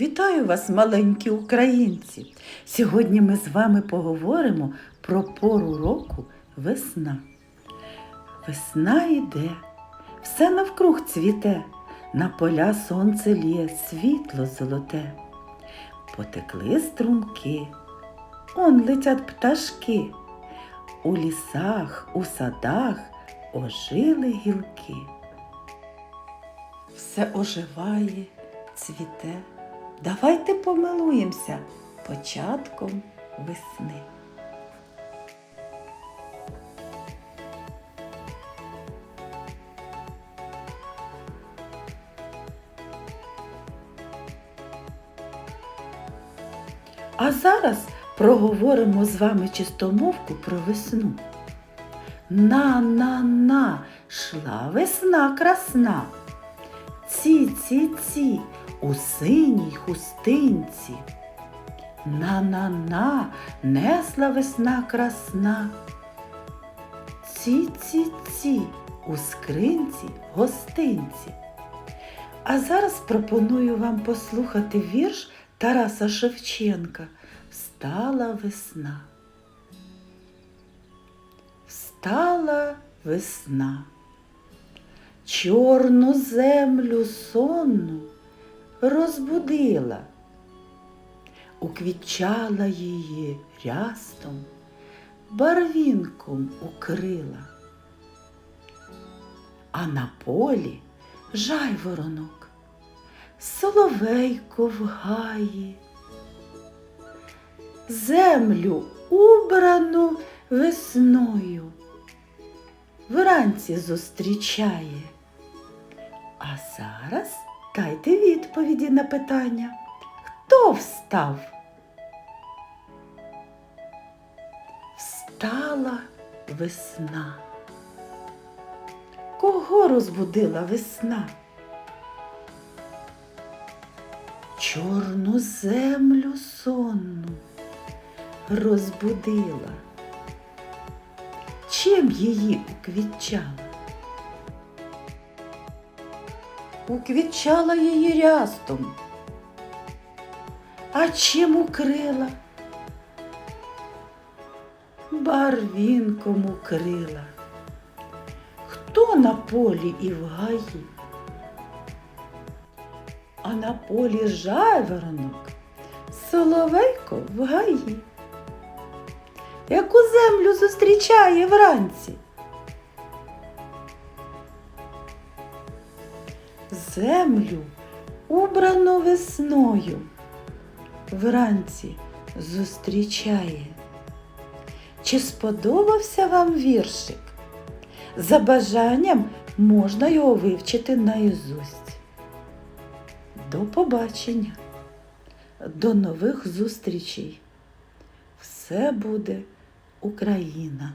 Вітаю вас, маленькі українці! Сьогодні ми з вами поговоримо про пору року весна. Весна йде, все навкруг цвіте, на поля сонце лє, світло золоте. Потекли струмки, он летять пташки. У лісах, у садах ожили гілки. Все оживає, цвіте. Давайте помилуємося початком весни. А зараз проговоримо з вами чистомовку про весну. На-на-на, шла весна красна. Ці-ці-ці у синій хустинці. На-на-на, несла весна красна. Ці-ці-ці у скринці гостинці. А зараз пропоную вам послухати вірш Тараса Шевченка Встала весна. Встала весна. Чорну землю сонну розбудила, уквітчала її рястом, барвінком укрила. А на полі жайворонок, соловейко в гаї, землю убрану весною вранці зустрічає. А зараз дайте відповіді на питання. Хто встав? Встала весна. Кого розбудила весна? Чорну землю сонну розбудила. Чим її уквітчала? Уквітчала її рястом. А чим укрила? Барвінком укрила. Хто на полі і в гаї? А на полі жайворонок, соловейко в гаї. Яку землю зустрічає вранці? Землю убрану весною вранці зустрічає. Чи сподобався вам віршик? За бажанням можна його вивчити наізусть. До побачення, до нових зустрічей. Все буде Україна.